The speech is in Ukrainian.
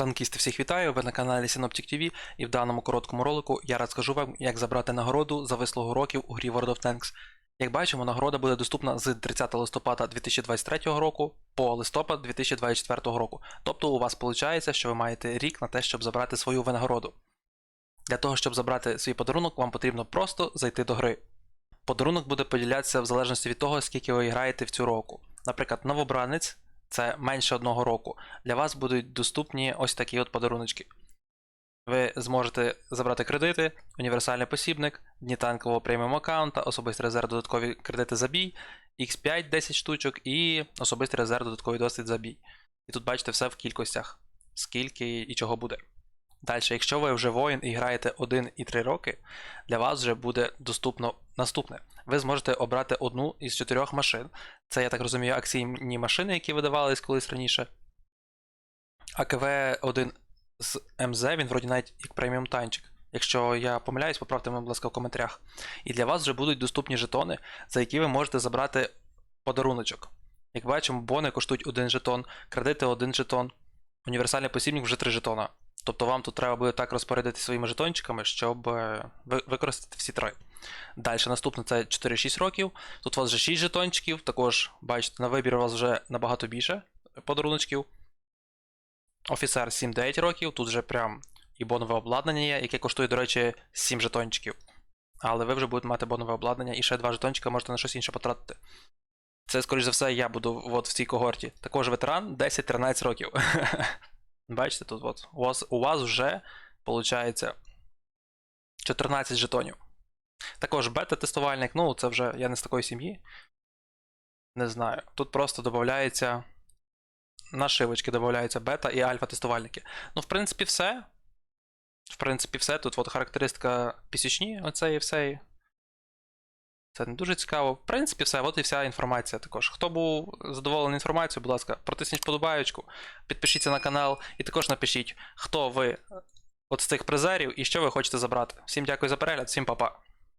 Танкісти всіх вітаю, ви на каналі Synoptic TV і в даному короткому ролику я розкажу вам, як забрати нагороду за вислугу років у грі World of Tanks. Як бачимо, нагорода буде доступна з 30 листопада 2023 року по листопад 2024 року. Тобто у вас виходить, що ви маєте рік на те, щоб забрати свою винагороду. Для того, щоб забрати свій подарунок, вам потрібно просто зайти до гри. Подарунок буде поділятися в залежності від того, скільки ви граєте в цю року. Наприклад, новобранець це менше одного року. Для вас будуть доступні ось такі от подаруночки. Ви зможете забрати кредити, універсальний посібник, дні танкового преміум аккаунта, особистий резерв додаткові кредити за бій, X5 10 штучок і особистий резерв додатковий досвід за бій. І тут бачите все в кількостях, скільки і чого буде. Далі, якщо ви вже воїн і граєте 1 і 3 роки, для вас вже буде доступно наступне. Ви зможете обрати одну із чотирьох машин. Це, я так розумію, акційні машини, які видавались колись раніше. АКВ-1 з МЗ, він вроді навіть як преміум танчик. Якщо я помиляюсь, поправте мене, будь ласка, в коментарях. І для вас вже будуть доступні жетони, за які ви можете забрати подаруночок. Як бачимо, бони коштують один жетон, кредити один жетон, універсальний посібник вже три жетона. Тобто вам тут треба буде так розпорядити своїми жетончиками, щоб е, використати всі три. Далі наступне це 4-6 років. Тут у вас вже 6 жетончиків, також бачите, на вибір у вас вже набагато більше подаруночків. Офіцер 7-9 років, тут вже прям і бонове обладнання є, яке коштує, до речі, 7 жетончиків. Але ви вже будете мати бонове обладнання і ще 2 жетончика можете на щось інше потратити. Це, скоріш за все, я буду от в цій когорті. Також ветеран 10-13 років. Бачите, тут от. У вас, у вас вже, виходить, 14 жетонів. Також бета-тестувальник, ну, це вже я не з такої сім'ї. Не знаю. Тут просто додається. Нашивочки додаються бета і альфа-тестувальники. Ну, в принципі, все. В принципі, все. Тут от характеристика пісічні, оце і все. Це не дуже цікаво. В принципі, все, от і вся інформація також. Хто був задоволений інформацією, будь ласка, протисніть подобаєчку, підпишіться на канал і також напишіть, хто ви от з цих призерів і що ви хочете забрати. Всім дякую за перегляд, всім па-па.